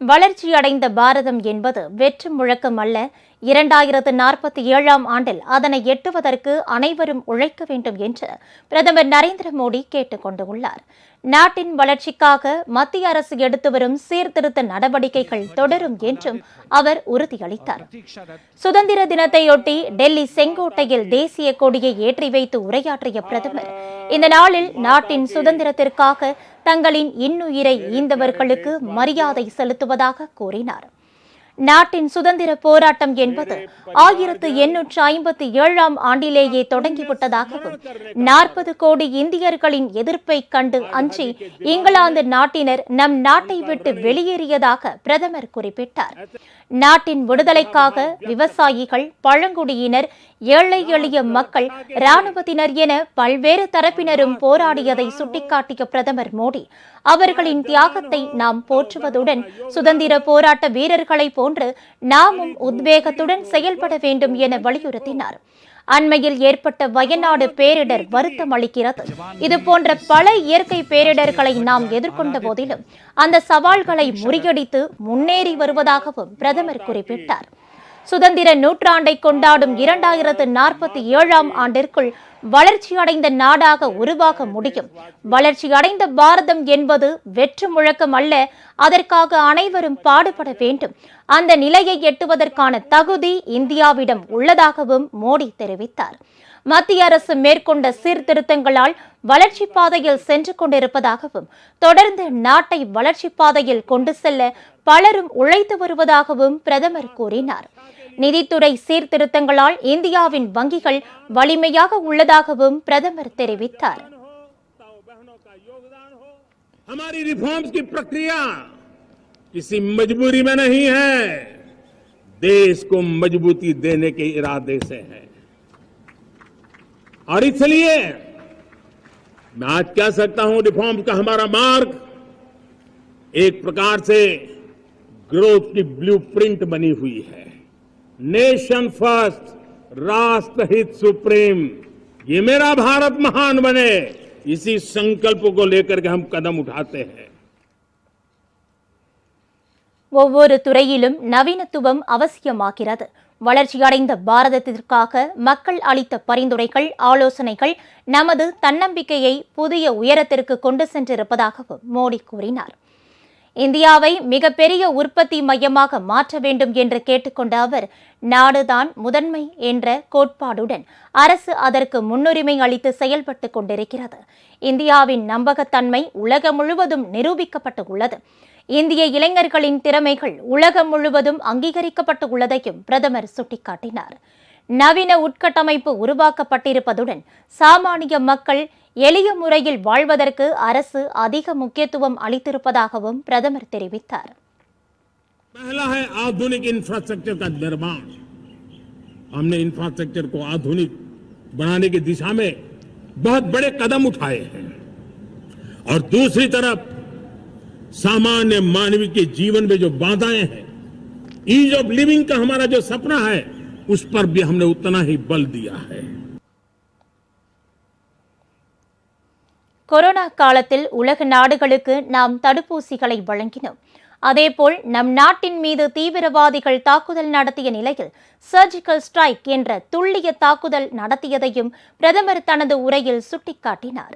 வளர்ச்சியடைந்த பாரதம் என்பது வெற்று முழக்கம் அல்ல இரண்டாயிரத்து நாற்பத்தி ஏழாம் ஆண்டில் அதனை எட்டுவதற்கு அனைவரும் உழைக்க வேண்டும் என்று பிரதமர் நரேந்திர மோடி கேட்டுக் கொண்டுள்ளார். நாட்டின் வளர்ச்சிக்காக மத்திய அரசு எடுத்து வரும் சீர்திருத்த நடவடிக்கைகள் தொடரும் என்றும் அவர் உறுதியளித்தார். சுதந்திர தினத்தையொட்டி டெல்லி செங்கோட்டையில் தேசிய கொடியை ஏற்றி வைத்து உரையாற்றிய பிரதமர் இந்த நாளில் நாட்டின் சுதந்திரத்திற்காக தங்களின் இன்னுயிரை ஈந்தவர்களுக்கு மரியாதை செலுத்துவதாக கூறினார். நாட்டின் சுதந்திர போராட்டம் என்பது ஆயிரத்து எண்ணூற்று ஐம்பத்தி ஏழாம் ஆண்டிலேயே தொடங்கிவிட்டதாகவும் நாற்பது கோடி இந்தியர்களின் எதிர்ப்பை கண்டு அஞ்சி இங்கிலாந்து நாட்டினர் நம் நாட்டை விட்டு வெளியேறியதாக பிரதமர் குறிப்பிட்டார். நாட்டின் விடுதலைக்காக விவசாயிகள் பழங்குடியினர் ஏழை எளிய மக்கள் இராணுவத்தினர் என பல்வேறு தரப்பினரும் போராடியதை சுட்டிக்காட்டிய பிரதமர் மோடி அவர்களின் தியாகத்தை நாம் போற்றுவதுடன் சுதந்திர போராட்ட வீரர்களை போ போன்று நாமும் உத்வேகத்துடன் செயல்பட வேண்டும் என வலியுறுத்தினார். அண்மையில் ஏற்பட்ட வயநாடு பேரிடர் வருத்தம் அளிக்கிறது. இது போன்ற பல இயற்கை பேரிடர்களை நாம் எதிர்கொண்ட போதிலும் அந்த சவால்களை முறியடித்து முன்னேறி வருவதாகவும் பிரதமர் குறிப்பிட்டார். சுதந்திர நூற்றாண்டை கொண்டாடும் இரண்டாயிரத்து நாற்பத்தி ஏழாம் ஆண்டிற்குள் வளர்ச்சியடைந்த நாடாக உருவாக முடியும். வளர்ச்சியடைந்த பாரதம் என்பது வெற்று முழக்கம் அல்ல அதற்காக அனைவரும் பாடுபட வேண்டும். அந்த நிலையை எட்டுவதற்கான தகுதி இந்தியாவிடம் உள்ளதாகவும் மோடி தெரிவித்தார். மத்திய அரசு மேற்கொண்ட சீர்திருத்தங்களால் வளர்ச்சி பாதையில் சென்று கொண்டிருப்பதாகவும் தொடர்ந்து நாட்டை வளர்ச்சி பாதையில் கொண்டு செல்ல பலரும் உழைத்து வருவதாகவும் பிரதமர் கூறினார் நிதித்துறை சீர்திருத்தங்களால் இந்தியாவின் வங்கிகள் வலிமையாக உள்ளதாகவும் பிரதமர் தெரிவித்தார் हमारी रिफॉर्म्स की प्रक्रिया किसी मजबूरी में नहीं है देश को मजबूती देने के इरादे से है और इसलिए मैं आज कह सकता हूं रिफॉर्म्स का हमारा मार्ग एक प्रकार से ग्रोथ की ब्लूप्रिंट बनी हुई है नेशन फर्स्ट राष्ट्र हित सुप्रीम ये मेरा भारत महान बने इसी संकल्प को लेकर के हम कदम उठाते हैं ஒவ்வொரு துறையிலும் நவீனத்துவம் அவசியமாகிறது வளர்ச்சியடைந்த பாரதத்திற்காக மக்கள் அளித்த பரிந்துரைகள் ஆலோசனைகள் நமது தன்னம்பிக்கையை புதிய உயரத்திற்கு கொண்டு சென்றிருப்பதாகவும் மோடி கூறினார். இந்தியாவை மிகப்பெரிய உற்பத்தி மையமாக மாற்ற வேண்டும் என்று கேட்டுக்கொண்ட அவர் நாடுதான் முதன்மை என்ற கோட்பாடுடன் அரசு அதற்கு முன்னுரிமை அளித்து செயல்பட்டுக் கொண்டிருக்கிறது. இந்தியாவின் நம்பகத்தன்மை உலகம் முழுவதும் நிரூபிக்கப்பட்டு உள்ளது. இந்திய இளைஞர்களின் திறமைகள் உலகம் முழுவதும் அங்கீகரிக்கப்பட்டு உள்ளதையும் பிரதமர் சுட்டிக்காட்டினார் நவீன உட்கட்டமைப்பு உருவாக்கப்பட்டிருப்பதுடன் சாமானிய மக்கள் எளிய முறையில் வாழ்வதற்கு அரசு அதிக முக்கியத்துவம் அளித்திருப்பதாகவும் பிரதமர் தெரிவித்தார் पहला है आधुनिक इंफ्रास्ट्रक्चर का निर्माण हमने इंफ्रास्ट्रक्चर को आधुनिक बनाने की दिशा में बहुत बड़े कदम उठाए हैं और दूसरी तरफ सामान्य मानवी के जीवन में जो बाधाएं हैं ईज ऑफ लिविंग का हमारा जो सपना है उस पर भी हमने उतना ही बल दिया है கொரோனா காலத்தில் உலக நாடுகளுக்கு நாம் தடுப்பூசிகளை வழங்கினோம் அதேபோல் நம் நாட்டின் மீது தீவிரவாதிகள் தாக்குதல் நடத்திய நிலையில் சர்ஜிக்கல் ஸ்ட்ரைக் என்ற துல்லிய தாக்குதல் நடத்தியதையும் பிரதமர் தனது உரையில் சுட்டிக்காட்டினார்